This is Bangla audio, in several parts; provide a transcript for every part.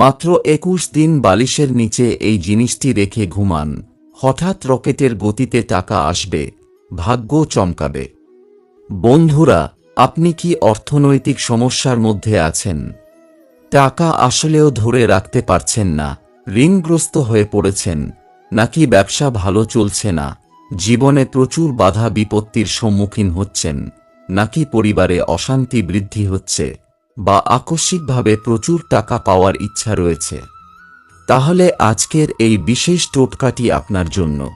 মাত্র একুশ দিন বালিশের নিচে এই জিনিসটি রেখে ঘুমান। হঠাৎ রকেটের গতিতে টাকা আসবে, ভাগ্য চমকাবে। বন্ধুরা, আপনি কি অর্থনৈতিক সমস্যার মধ্যে আছেন? টাকা আসলেও ধরে রাখতে পারছেন না, ঋণগ্রস্ত হয়ে পড়েছেন, নাকি ব্যবসা ভালো চলছে না, জীবনে প্রচুর বাধা বিপত্তির সম্মুখীন হচ্ছেন, নাকি পরিবারে অশান্তি বৃদ্ধি হচ্ছে? বা আকস্মিকভাবে প্রচুর টাকা পাওয়ার ইচ্ছা রয়েছে। তাহলে আজকের এই বিশেষ টোটকাটি আপনার জন্য।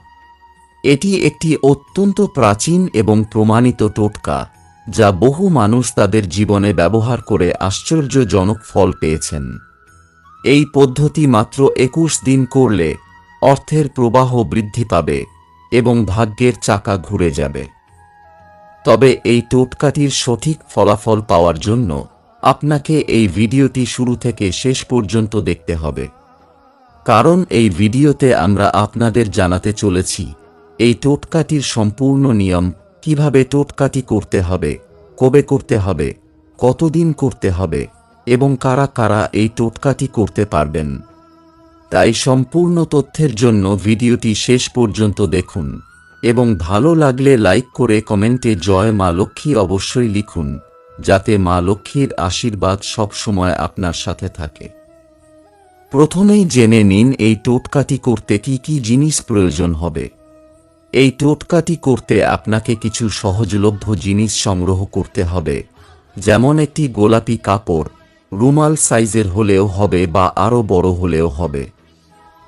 এটি একটি অত্যন্ত প্রাচীন এবং প্রমাণিত টোটকা, যা বহু মানুষ তাদের জীবনে ব্যবহার করে আশ্চর্যজনক ফল পেয়েছেন। এই পদ্ধতি মাত্র একুশ দিন করলে অর্থের প্রবাহ বৃদ্ধি পাবে এবং ভাগ্যের চাকা ঘুরে যাবে। তবে এই টোটকাটির সঠিক ফলাফল পাওয়ার জন্য আপনাকে এই ভিডিওটি শুরু থেকে শেষ পর্যন্ত দেখতে হবে। কারণ এই ভিডিওতে আমরা আপনাদের জানাতে চলেছি, এই টোটকাটির সম্পূর্ণ নিয়ম কীভাবে টোটকাটি করতে হবে, কবে করতে হবে, কতদিন করতে হবে, এবং কারা কারা এই টোটকাটি করতে পারবেন। তাই সম্পূর্ণ তথ্যের জন্য ভিডিওটি শেষ পর্যন্ত দেখুন, এবং ভালো লাগলে লাইক করে কমেন্টে জয় মা লক্ষ্মী অবশ্যই লিখুন। যাতে মা লক্ষ্মীর আশীর্বাদ সব সময় আপনার সাথে থাকে। প্রথমেই জেনে নিন, এই টোটকাটি করতে কি কি জিনিস প্রয়োজন হবে। এই টোটকাটি করতে আপনাকে কিছু সহজলভ্য জিনিস সংগ্রহ করতে হবে, যেমন একটি গোলাপি কাপড়, রুমাল সাইজের হলেও হবে বা আরও বড় হলেও হবে।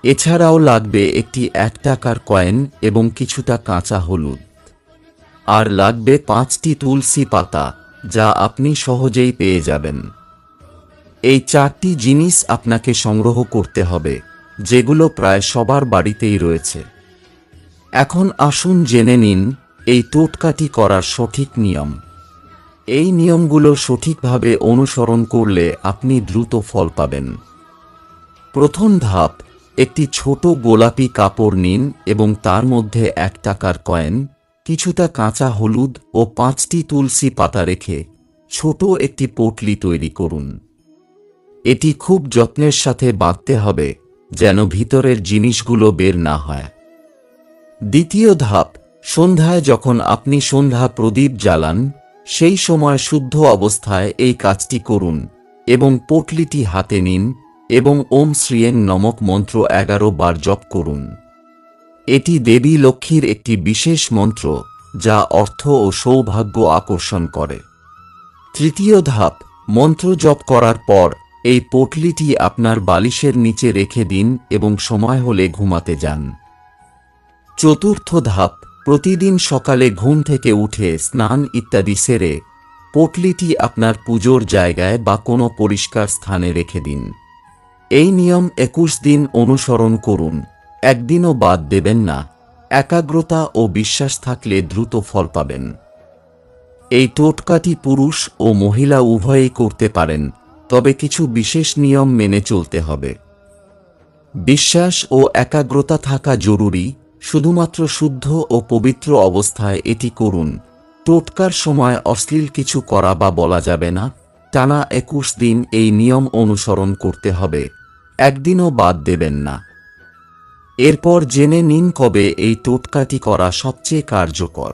এছাড়াও লাগবে একটি এক টাকার কয়েন এবং কিছুটা কাঁচা হলুদ। আর লাগবে পাঁচটি তুলসী পাতা। যা আপনি সহজেই পেয়ে যাবেন। এই চারটি জিনিস আপনাকে সংগ্রহ করতে হবে, যেগুলো প্রায় সবার বাড়িতেই রয়েছে। এখন আসুন জেনে নিন, এই টোটকাটি করার সঠিক নিয়ম। এই নিয়মগুলো সঠিকভাবে অনুসরণ করলে আপনি দ্রুত ফল পাবেন। প্রথম ধাপ, একটি ছোট গোলাপি কাপড় নিন এবং তার মধ্যে এক টাকার কয়েন কিছুটা কাঁচা হলুদ ও পাঁচটি তুলসী পাতা রেখে ছোট একটি পটলি তৈরি করুন। এটি খুব যত্নের সাথে বাঁধতে হবে যেন ভিতরের জিনিসগুলো বের না হয়। দ্বিতীয় ধাপ, সন্ধ্যায় যখন আপনি সন্ধ্যা প্রদীপ জ্বালান, সেই সময় শুদ্ধ অবস্থায় এই কাজটি করুন এবং পটলিটি হাতে নিন এবং ওম শ্রিয়েং নমক মন্ত্র এগারো বার জপ করুন। এটি দেবী লক্ষ্মীর একটি বিশেষ মন্ত্র, যা অর্থ ও সৌভাগ্য আকর্ষণ করে। তৃতীয় ধাপ, মন্ত্র জপ করার পর, এই পটলিটি আপনার বালিশের নিচে রেখে দিন এবং সময় হলে ঘুমাতে যান। চতুর্থ ধাপ, প্রতিদিন সকালে ঘুম থেকে উঠে স্নান ইত্যাদি সেরে পটলিটি আপনার পুজোর জায়গায় বা কোনো পরিষ্কার স্থানে রেখে দিন। এই নিয়ম একুশ দিন অনুসরণ করুন। একদিনও বাদ দেবেন না, একাগ্রতা ও বিশ্বাস থাকলে দ্রুত ফল পাবেন। এই টোটকাটি পুরুষ ও মহিলা উভয়েই করতে পারেন, তবে কিছু বিশেষ নিয়ম মেনে চলতে হবে। বিশ্বাস ও একাগ্রতা থাকা জরুরি, শুধুমাত্র শুদ্ধ ও পবিত্র অবস্থায় এটি করুন। টোটকার সময় অশ্লীল কিছু করা বা বলা যাবে না, টানা একুশ দিন এই নিয়ম অনুসরণ করতে হবে, একদিনও বাদ দেবেন না। এরপর জেনে নিন কবে এই টোটকাটি করা সবচেয়ে কার্যকর।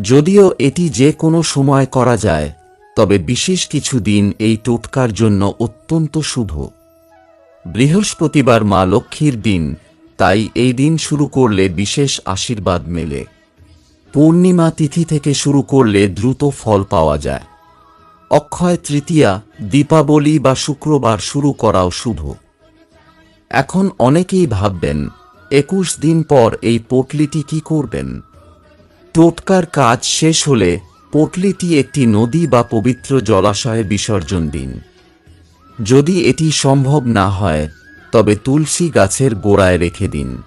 যদিও এটি যে কোনো সময় করা যায়, তবে বিশেষ কিছু দিন এই টোটকার জন্য অত্যন্ত শুভ। বৃহস্পতিবার মা লক্ষ্মীর দিন, তাই এই দিন শুরু করলে বিশেষ আশীর্বাদ মেলে। পূর্ণিমা তিথি থেকে শুরু করলে দ্রুত ফল পাওয়া যায়। অক্ষয় তৃতীয়া, দীপাবলি বা শুক্রবার শুরু করাও শুভ। এখন অনেকেই ভাববেন, একুশ দিন পর এই পটলিটি কি করবেন? টোটকার কাজ শেষ হলে পটলিটি একটি নদী বা পবিত্র জলাশয়ে বিসর্জন দিন। যদি এটি সম্ভব না হয়, তবে তুলসী গাছের গোড়ায় রেখে দিন।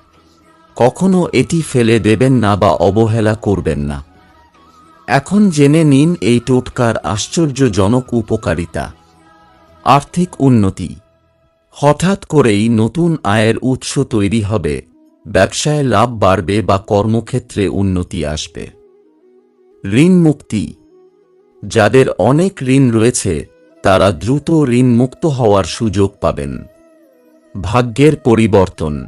কখনো এটি ফেলে দেবেন না বা অবহেলা করবেন না। এখন জেনে নিন এই টোটকার আশ্চর্যজনক উপকারিতা। আর্থিক উন্নতি। হঠাৎ করেই নতুন আয়ের উৎস তৈরি হবে, ব্যবসায় লাভ বাড়বে বা কর্মক্ষেত্রে উন্নতি আসবে। ঋণ মুক্তি। যাদের অনেক ঋণ রয়েছে, তারা দ্রুত ঋণ মুক্ত হওয়ার সুযোগ পাবেন। ভাগ্যের পরিবর্তন।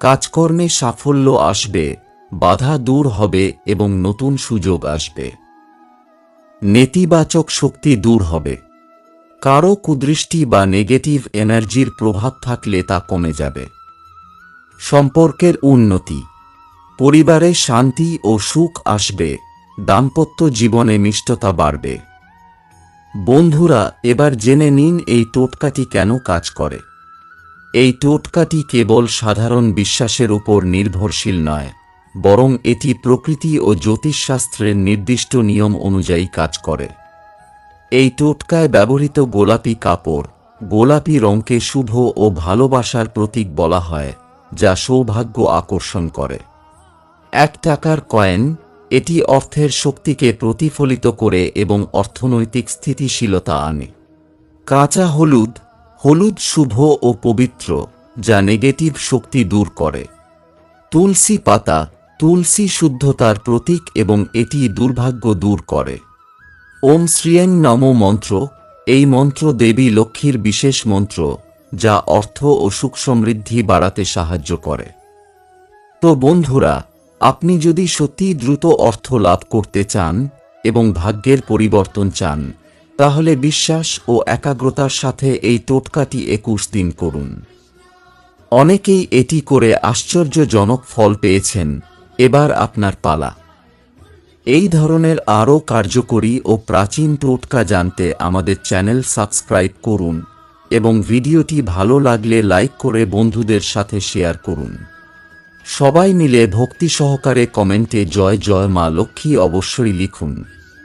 কাজকর্মে সাফল্য আসবে, বাধা দূর হবে এবং নতুন সুযোগ আসবে। নেতিবাচক শক্তি দূর হবে। কারও কুদৃষ্টি বা নেগেটিভ এনার্জির প্রভাব থাকলে তা কমে যাবে। সম্পর্কের উন্নতি। পরিবারে শান্তি ও সুখ আসবে, দাম্পত্য জীবনে মিষ্টতা বাড়বে। বন্ধুরা, এবার জেনে নিন এই টোটকাটি কেন কাজ করে। এই টোটকাটি কেবল সাধারণ বিশ্বাসের উপর নির্ভরশীল নয়, বরং এটি প্রকৃতি ও জ্যোতিষশাস্ত্রের নির্দিষ্ট নিয়ম অনুযায়ী কাজ করে। এই টোটকায় ব্যবহৃত গোলাপি কাপড়, গোলাপি রঙকে শুভ ও ভালোবাসার প্রতীক বলা হয়, যা সৌভাগ্য আকর্ষণ করে। এক টাকার কয়েন, এটি অর্থের শক্তিকে প্রতিফলিত করে এবং অর্থনৈতিক স্থিতিশীলতা আনে। কাঁচা হলুদ হলুদ শুভ ও পবিত্র, যা নেগেটিভ শক্তি দূর করে। তুলসী পাতা, তুলসী শুদ্ধতার প্রতীক এবং এটি দুর্ভাগ্য দূর করে। ওম শ্রিয়েং নম মন্ত্র। এই মন্ত্র দেবী লক্ষ্মীর বিশেষ মন্ত্র, যা অর্থ ও সুখ সমৃদ্ধি বাড়াতে সাহায্য করে। তো বন্ধুরা, আপনি যদি সত্যি দ্রুত অর্থ লাভ করতে চান এবং ভাগ্যের পরিবর্তন চান, তাহলে বিশ্বাস ও একাগ্রতার সাথে এই টোটকাটি একুশ দিন করুন। অনেকেই এটি করে আশ্চর্যজনক ফল পেয়েছেন, এবার আপনার পালা। এই ধরনের আরও কার্যকরী ও প্রাচীন টোটকা জানতে আমাদের চ্যানেল সাবস্ক্রাইব করুন এবং ভিডিওটি ভালো লাগলে লাইক করে বন্ধুদের সাথে শেয়ার করুন। সবাই মিলে ভক্তি সহকারে কমেন্টে জয় জয় মা লক্ষ্মী অবশ্যই লিখুন,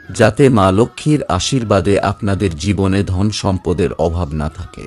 যাতে মা লক্ষ্মীর আশীর্বাদে আপনাদের জীবনে ধন সম্পদের অভাব না থাকে।